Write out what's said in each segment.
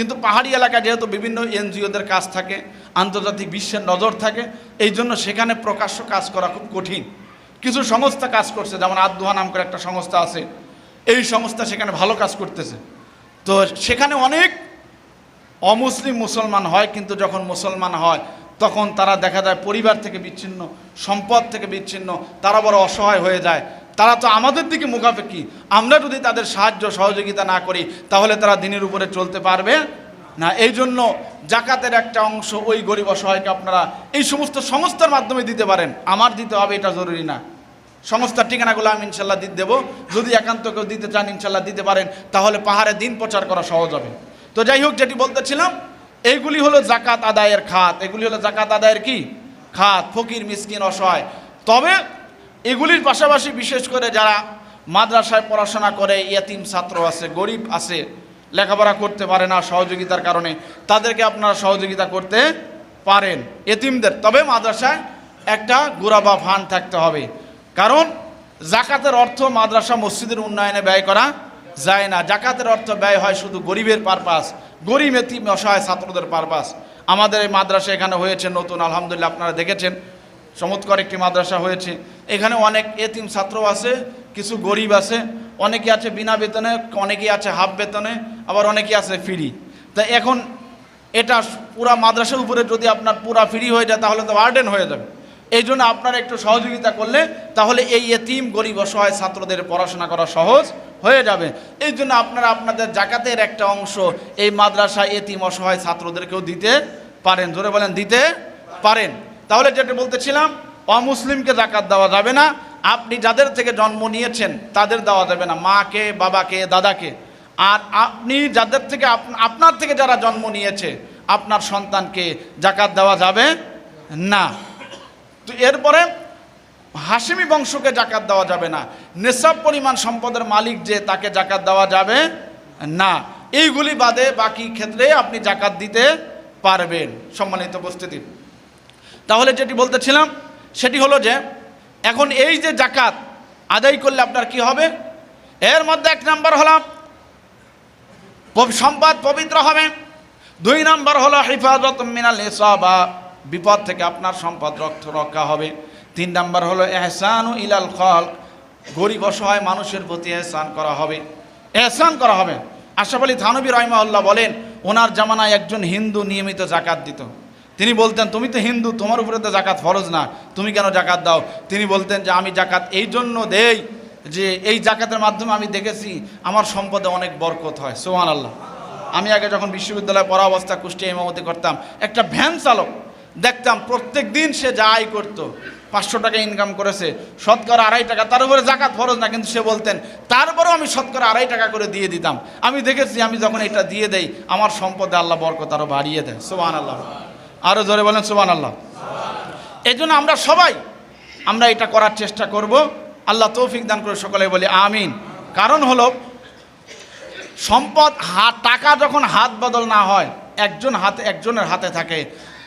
কিন্তু পাহাড়ি এলাকায় যেহেতু বিভিন্ন এনজিওদের কাজ থাকে, আন্তর্জাতিক বিশ্বের নজর থাকে, এই জন্য সেখানে প্রকাশ্য কাজ করা খুব কঠিন। কিছু সংস্থা কাজ করছে, যেমন আদুহা নাম করে একটা সংস্থা আছে, এই সংস্থা সেখানে ভালো কাজ করতেছে। তো সেখানে অনেক অমুসলিম মুসলমান হয়, কিন্তু যখন মুসলমান হয়, তখন তারা দেখা যায় পরিবার থেকে বিচ্ছিন্ন, সম্পদ থেকে বিচ্ছিন্ন, তারা বড় অসহায় হয়ে যায়। তারা তো আমাদের দিকে মুখাপেক্ষি। আমরা যদি তাদের সাহায্য, সহযোগিতা না করি, তাহলে তারা দিনের উপরে চলতে পারবে না। এই জন্য জাকাতের একটা অংশ ওই গরিব অসহায়কে আপনারা এই সমস্ত সংস্থার মাধ্যমে দিতে পারেন। আমার দিতে হবে, এটা জরুরি না। সংস্থার ঠিকানাগুলো আমি ইনশাল্লাহ দিতে দেবো। যদি একান্ত কেউ দিতে চান, ইনশাল্লাহ দিতে পারেন। তাহলে পাহাড়ে দিন প্রচার করা সহজ হবে। তো যাই হোক, যেটি বলতেছিলাম, এইগুলি হলো জাকাত আদায়ের খাত। এগুলি হলো জাকাত আদায়ের কি? খাত। ফকির, মিসকিন, অসহায়। তবে এগুলির পাশাপাশি বিশেষ করে যারা মাদ্রাসায় পড়াশোনা করে, ইয়েতিম ছাত্র আছে, গরিব আছে, লেখাপড়া করতে পারে না সহযোগিতার কারণে, তাদেরকে আপনারা সহযোগিতা করতে পারেন এতিমদের তবে মাদ্রাসায় একটা গুড়া বা থাকতে হবে। কারণ জাকাতের অর্থ মাদ্রাসা মসজিদের উন্নয়নে ব্যয় করা যায় না। জাকাতের অর্থ ব্যয় হয় শুধু গরিবের পারপাস, গরিব এতিম অসহায় ছাত্রদের পারপাস। আমাদের এই মাদ্রাসা এখানে হয়েছে নতুন, আলহামদুলিল্লাহ আপনারা দেখেছেন। চমৎকার একটি মাদ্রাসা হয়েছে। এখানে অনেক এতিম ছাত্র আছে, কিছু গরিব আছে, অনেকে আছে বিনা বেতনে, অনেকে আছে হাফ বেতনে, আবার অনেকে আছে ফ্রি তা এখন এটা পুরা মাদ্রাসার উপরে যদি আপনার পুরা ফ্রি হয়ে যায়, তাহলে তো বার্ডেন হয়ে যাবে। এই জন্য আপনারা একটু সহযোগিতা করলে, তাহলে এই এতিম, গরিব, অসহায় ছাত্রদের পড়াশোনা করা সহজ হয়ে যাবে। এই জন্য আপনারা আপনাদের জাকাতের একটা অংশ এই মাদ্রাসা এতিম, অসহায় ছাত্রদেরকেও দিতে পারেন। ধরে বলেন, দিতে পারেন। তাহলে যেটা বলতেছিলাম, অমুসলিমকে জাকাত দেওয়া যাবে না। আপনি যাদের থেকে জন্ম নিয়েছেন, তাদের দেওয়া যাবে না। মাকে, বাবাকে, দাদাকে। আর আপনি যাদের থেকে আপনার থেকে যারা জন্ম নিয়েছে, আপনার সন্তানকে জাকাত দেওয়া যাবে না। তো এরপরে হাসিমি বংশকে জাকাত দেওয়া যাবে না। নেশাব পরিমাণ সম্পদের মালিক যে, তাকে জাকাত দেওয়া যাবে না। এইগুলি বাদে বাকি ক্ষেত্রে আপনি জাকাত দিতে পারবেন। সম্মানিত উপস্থিতি। তাহলে যেটি বলতেছিলাম, সেটি হলো যে, এখন এই যে জাকাত আদায় করলে আপনার কি হবে? এর মধ্যে এক নাম্বার হলাম সম্পদ পবিত্র হবে। দুই নাম্বার হলো, হিফাজত মিনাল ইসাবা, বিপদ থেকে আপনার সম্পদ রক্ত রক্ষা হবে। তিন নাম্বার হলো, এহসানু ইলাল খল গরিব অসহায় মানুষের প্রতি এহসান করা হবে। এহসান করা হবে। আশরাফ আলী থানবী রহমাউল্লাহ বলেন, ওনার জামানায় একজন হিন্দু নিয়মিত জাকাত দিত। তিনি বলতেন, তুমি তো হিন্দু, তোমার উপরে তো জাকাত ফরজ না। তুমি কেন জাকাত দাও? তিনি বলতেন যে, আমি জাকাত এই জন্য দেই যে, এই জাকাতের মাধ্যমে আমি দেখেছি আমার সম্পদে অনেক বরকত হয়। সোহান আল্লাহ আমি আগে যখন বিশ্ববিদ্যালয়ে পড়া অবস্থা কুষ্টিয়া ইমামতি করতাম, একটা ভ্যান চালক দেখতাম প্রত্যেক দিন সে যাই করতো, পাঁচশো টাকা ইনকাম করেছে, শতকরা আড়াই টাকা, তার উপরে জাকাত ফরজ না, কিন্তু সে বলতেন, তারপরেও আমি শতকরা আড়াই টাকা করে দিয়ে দিতাম। আমি দেখেছি, আমি যখন এটা দিয়ে দেই, আমার সম্পদে আল্লাহ বরকত আরও বাড়িয়ে দেয়। সোহান আল্লাহ আরও জোরে বলেন সোহান আল্লাহ এই জন্য আমরা সবাই, আমরা এটা করার চেষ্টা করব। আল্লাহ তৌফিক দান করে সকলে বলি আমিন। কারণ হলো, সম্পদ হাত টাকা যখন হাত বদল না হয়, একজন হাতে, একজনের হাতে থাকে,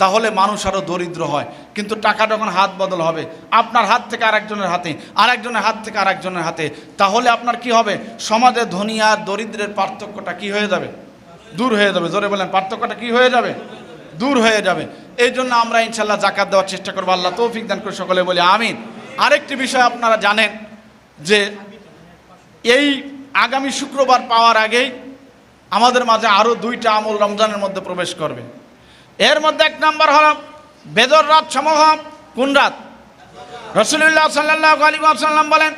তাহলে মানুষ আরও দরিদ্র হয়। কিন্তু টাকা যখন হাত বদল হবে, আপনার হাত থেকে আরেকজনের হাতে, আরেকজনের হাত থেকে আরেকজনের হাতে, তাহলে আপনার কি হবে? সমাজে ধনী আর দরিদ্রের পার্থক্যটা কি হয়ে যাবে? দূর হয়ে যাবে। জোরে বলেন, পার্থক্যটা কি হয়ে যাবে? দূর হয়ে যাবে। এই জন্য আমরা ইনশাল্লাহ জাকাত দেওয়ার চেষ্টা করব। আল্লাহ তৌফিক দান করে সকলে বলি, আমিন। আরেকটি বিষয় আপনারা জানেন যে এই আগামী শুক্রবার পাওয়ার আগেই আমাদের মাঝে আরও দুইটা আমল রমজানের মধ্যে প্রবেশ করবে। এর মধ্যে এক নাম্বার হল বেদর রাত সমূহ, কোন রাত? রসুল্লাহ সাল্লাহ আলী বলেন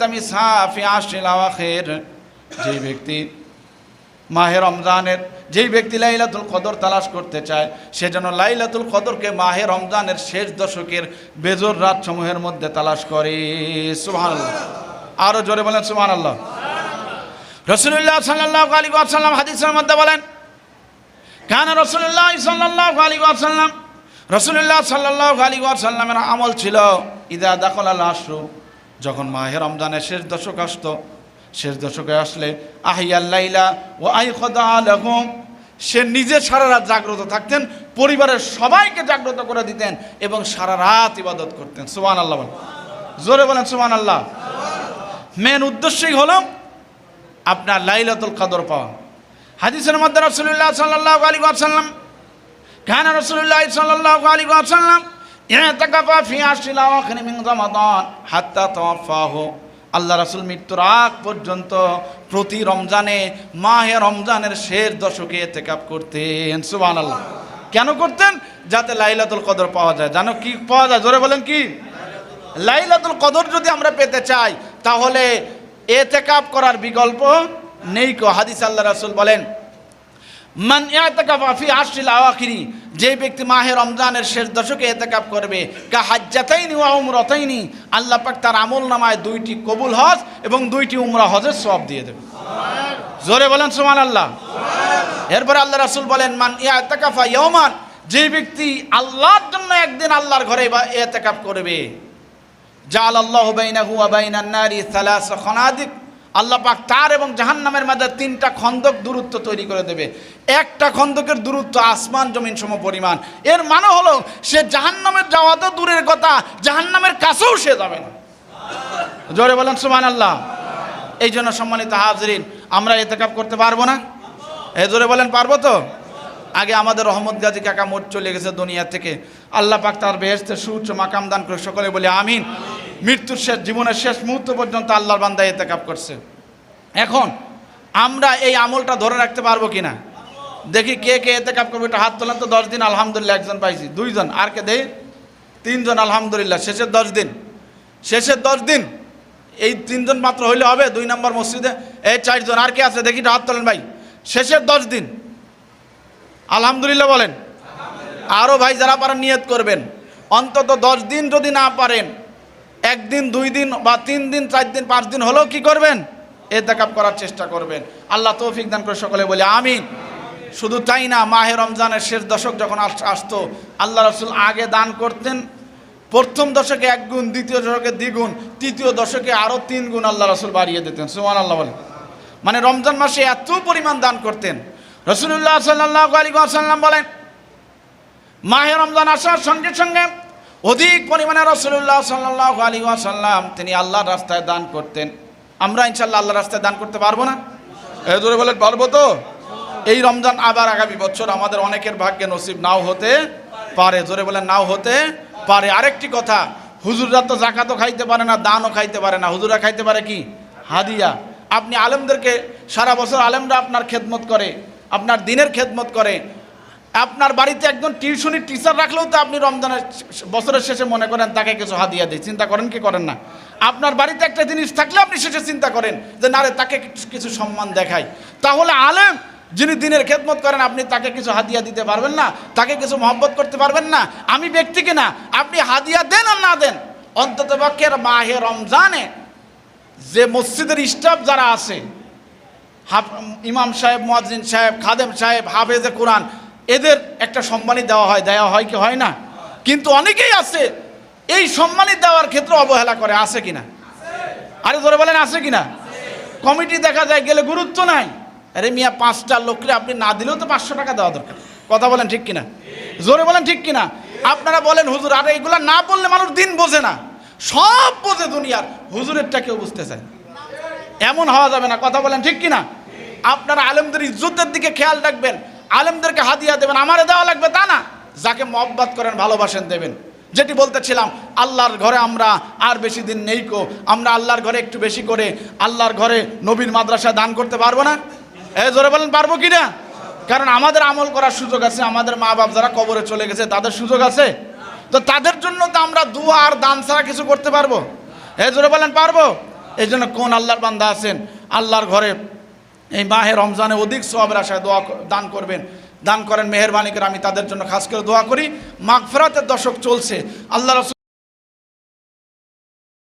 তামিসহা ফি আশরিল আওয়াখির। যে ব্যক্তি মাহে রমজানের, যেই ব্যক্তি লাইলাতুল কদর তালাশ করতে চায়, সে যেন লাইলাতুল কদরকে মাহে রমজানের শেষ দশকের বেজর রাত সমূহের মধ্যে তালাশ করে। সুবহান আরও জোরে বলেন সুবহান আল্লাহ রসুল্লাহ সাল্লাহ আলী সাল্লাম হাদিসের মধ্যে বলেন, কেন রসুল্লাহ সাল্লাহ আলী সাল্লাম রসুল্লাহ সাল্লাহ আলী সাল্লামের আমল ছিল, ইদা দাখল আল আশরু যখন মাহে রমজানের শেষ দশক আসতো শেষ দশকে আসলে আহিয়াল্লাইলা ও আই খদা আলহম সে নিজে সারা রাত জাগ্রত থাকতেন, পরিবারের সবাইকে জাগ্রত করে দিতেন এবং সারা রাত ইবাদত করতেন। সুমান আল্লাহ বলেন। জোরে বলেন সুমান আল্লাহ মেন উদ্দেশ্যই হল আপনার লাইলাতুল কাদর পাওয়া। হাদিসের মধ্যে রসুল্লাহ সাল্লাহ আলী আসাল্লাম খান রসুল্লাহ সাল্লাহ আলী আসাল্লাম ফি হাত্তা আল্লাহ রাসুল মৃত্যুর আগ পর্যন্ত প্রতি রমজানে মাহে রমজানের শেষ দশকে এতেকাপ করতেন সুবান আল্লাহ কেন করতেন? যাতে লাইলাতুল কদর পাওয়া যায়। জানো কি পাওয়া যায়? জোরে বলেন কি? লাইলাতুল কদর যদি আমরা পেতে চাই, তাহলে এতেকাপ করার বিকল্প নেই কো। হাদিস আল্লাহ রাসুল বলেন মান ইয়াতাকাফা ফি আশরিল আওয়াখিরি, যে ব্যক্তি মাহে রমজানের শেষ দশকে এতেকাপ করবে, কা হাজ্জাতাইনি ওয়া উমরাতাইনি, আল্লাহ পাক তার আমল নামায় দুইটি কবুল হজ এবং দুইটি উমরা হজের সওয়াব দিয়ে দেবে। জোরে বলেন সুবহানাল্লাহ। এরপরে আল্লাহ রাসূল বলেন, মান ইয়াতাকাফা ইয়াওমান, যে ব্যক্তি আল্লাহর জন্য একদিন আল্লাহর ঘরে বা এতেকাপ করবে জাল আল্লাহ বাইনাহু ওয়া বাইনান নারি সালাস খনাদিক। আল্লাহ পাক তার এবং জাহান্নামের মাঝে তিনটা খন্দক দূরত্ব তৈরি করে দেবে। একটা খন্দকের দূরত্ব আসমান, জমিন সম পরিমাণ। এর মানে হলো, সে জাহান্নামের যাওয়া তো দূরের কথা, জাহান্নামের কাছেও সে যাবে না। জোরে বলেন সুমান আল্লাহ এই জন্য সম্মানিত হাজরিন, আমরা এতেকাপ করতে পারব না? এ জোরে বলেন, পারব তো? আগে আমাদের রহমত গাজী কাকা মোট চলে গেছে দুনিয়া থেকে। আল্লাহ পাক তার বেহেস্তে সুউচ্চ মাকাম দান করে সকলে বলে, আমিন। মৃত্যুর শেষ, জীবনের শেষ মুহূর্ত পর্যন্ত আল্লাহর বান্দা এতেকাপ করছে। এখন আমরা এই আমলটা ধরে রাখতে পারব কিনা? দেখি কে কে এতেকাপ করবে, একটা হাত তোলেন তো, দশ দিন আলহামদুলিল্লাহ একজন পাইছি। দুইজন, আর কে দেই? তিনজন, আলহামদুলিল্লাহ। শেষের দশ দিন। শেষের দশ দিন, এই তিনজন মাত্র হইলে হবে, দুই নম্বর মসজিদে। এই চারজন, আর কে আছে? দেখি হাত তোলেন ভাই। শেষের দশ দিন। আলহামদুলিল্লাহ বলেন। আরও ভাই যারা পারেন নিয়ত করবেন। অন্তত দশ দিন যদি না পারেন একদিন, দুই দিন বা তিন দিন, চার দিন, পাঁচ দিন হলেও কি করবেন? এ এতেকাপ করার চেষ্টা করবেন। আল্লাহ তৌফিক দান করে সকলে বলে আমি শুধু তাই না, মাহে রমজানের শেষ দশক যখন আস- আসতো, আল্লাহ রসুল আগে দান করতেন। প্রথম দশকে এক গুণ, দ্বিতীয় দশকে দ্বিগুণ, তৃতীয় দশকে আরও তিন গুণ আল্লাহ রসুল বাড়িয়ে দিতেন। সুমান আল্লাহ বলেন মানে রমজান মাসে এত পরিমাণ দান করতেন। রসুল্লাহ সাল্লাহ আলী আসাল্লাম বলেন, মাহে রমজান আসার সঙ্গে সঙ্গে অধিক পরিমাণে রসুল্লাহ সাল্লাহ আলী আসাল্লাম তিনি আল্লাহর রাস্তায় দান করতেন। আমরা ইনশাল্লাহ আল্লাহর রাস্তায় দান করতে পারব না? এ জোরে বলেন পারব তো? এই রমজান আবার আগামী বছর আমাদের অনেকের ভাগ্যে নসিব নাও হতে পারে। জোরে বলেন নাও হতে পারে। আরেকটি কথা হুজুররা তো জাকাতও খাইতে পারে না দানও খাইতে পারে না। হুজুরা খাইতে পারে কি? হাদিয়া। আপনি আলেমদেরকে সারা বছর আলেমরা আপনার খেদমত করে আপনার দিনের খেদমত করে আপনার বাড়িতে একজন টিউশনির টিচার রাখলেও তো আপনি রমজানের বছরের শেষে মনে করেন তাকে কিছু হাদিয়া দিই চিন্তা করেন কি করেন না? আপনার বাড়িতে একটা জিনিস থাকলে আপনি শেষে চিন্তা করেন যে, না রে, তাকে কিছু- সম্মান দেখাই। তাহলে আলেম যিনি দিনের খেদমত করেন, আপনি তাকে কিছু হাদিয়া দিতে পারবেন না? তাকে কিছু মহব্বত করতে পারবেন না? আমি ব্যক্তিকে না আপনি হাদিয়া দেন আর না দেন? অন্তত পক্ষের মাহে রমজানে যে মসজিদের স্টাফ যারা আছে ইমাম সাহেব, মুয়াজ্জিন সাহেব, খাদেম সাহেব, হাফেজে কোরআন এদের একটা সম্মানী দেওয়া হয় দেওয়া হয় কি হয় না? কিন্তু অনেকেই আছে, এই সম্মানী দেওয়ার ক্ষেত্রে অবহেলা করে, আছে কিনা? আরে ধরে বলেন, আছে কিনা? কমিটি দেখা যায় গেলে গুরুত্ব নাই। আরে মিয়া, পাঁচটা লোকরে আপনি না দিলেও তো পাঁচশো টাকা দেওয়া দরকার। কথা বলেন ঠিক কিনা? জোরে বলেন ঠিক কিনা? আপনারা বলেন, হুজুর, আরে এগুলা না বললে মানুষ দিন বোঝে না। সব বোঝে দুনিয়ার। হুজুরেরটা কেউ বুঝতে চায় এমন হওয়া যাবে না। কথা বলেন ঠিক কিনা? আপনারা আলেমদের ইজ্জতের দিকে খেয়াল রাখবেন। আলেমদেরকে হাদিয়া দেবেন, আমারে দেওয়া লাগবে তা না। যাকে মহব্বত করেন, ভালোবাসেন দেবেন। যেটি বলতেছিলাম, আল্লাহর ঘরে আমরা আর বেশি দিন নেই কো, আমরা আল্লাহর ঘরে একটু বেশি করে আল্লাহর ঘরে নবীর মাদ্রাসা দান করতে পারব না? এ, জোরে বলেন, পারব কি না? কারণ আমাদের আমল করার সুযোগ আছে, আমাদের মা বাপ যারা কবরে চলে গেছে, তাদের সুযোগ আছে? তো তাদের জন্য তো আমরা দুয়া আর দান ছাড়া কিছু করতে পারব? এ, জোরে বলেন, পারব? এই জন্য কোন আল্লাহর বান্দা আছেন, আল্লাহর ঘরে এই মাহে রমজানে অধিক সব আশায় দোয়া দান করবেন। দান করেন মেহরবানি করে আমি তাদের জন্য খাস করে দোয়া করি। মাগফেরাতের দশক চলছে। আল্লাহ রসুল